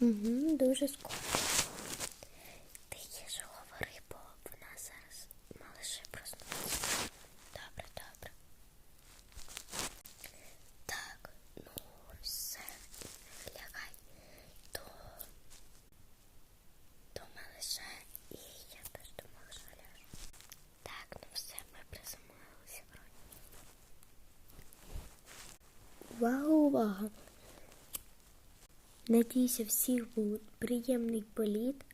Угу, дуже скоро. Тихіше говори, бо вона зараз малише проснулася. Добре, добре. Так, ну все, лягай до, до малиша і я теж до малиша ляжу. Так, ну все, ми приземлилися вроді. Увага, увага! Надіюся, всіх був приємний політ.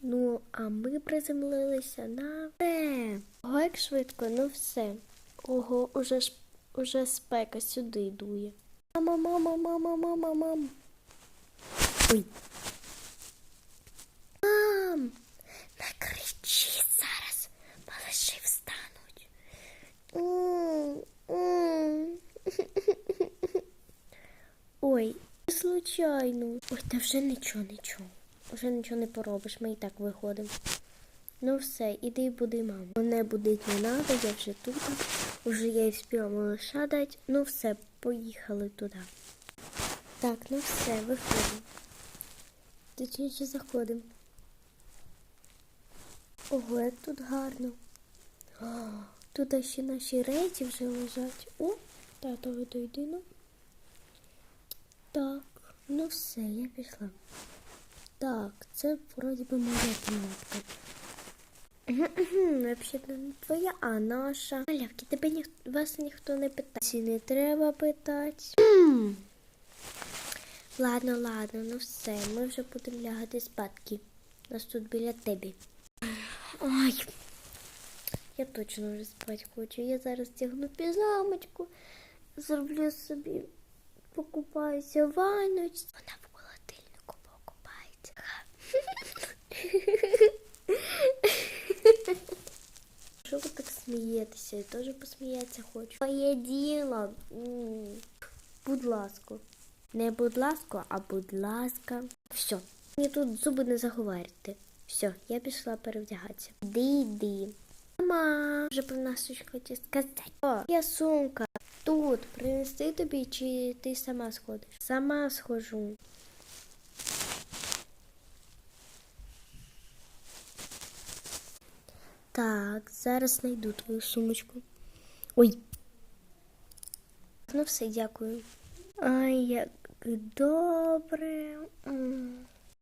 Ну, а ми приземлилися на все. Ого, як швидко, ну все. Ого, уже ж уже спека сюди дує. Мама, мама, мама, мама, мама. Ой. Мам! Не случайно. Ой, та вже нічого, нічого. Вже нічого не поробиш, ми і так виходимо. Ну все, іди буди маму. Мене будить не надо, я вже тут. Уже я і встигла малыша дати. Ну все, поїхали туди. Так, ну все, виходимо. Точніше заходимо. Ого, як тут гарно. О, тут ще наші речі вже лежать. О, тато дойди, ну. Так, ну все, я пішла. Так, це вроді би моя кімнатка. Взагалі не твоя, а наша. Малявки, тебе ніх... вас ніхто не питає. Не треба питати. ладно, ладно, ну все, ми вже будемо лягати спадки. Нас тут біля тебе. Ой, я точно вже спати хочу. Я зараз тягну піжамочку, зроблю собі, покупаюся ванночці. Вона в холодильнику покупається. Що ви так смієтеся? Я теж посміятися хочу. Твоє діло. Будь ласка. Не будь ласка, а будь ласка. Все. Мені тут зуби не заговарити. Все, я пішла перевдягатися. Іди, йди. Мама, вже про нас щось хотів сказати. О, я сумка. Тут принести тобі, чи ти сама сходиш? Сама схожу. Так, зараз знайду твою сумочку. Ой. Ну все, дякую. Ай, як добре.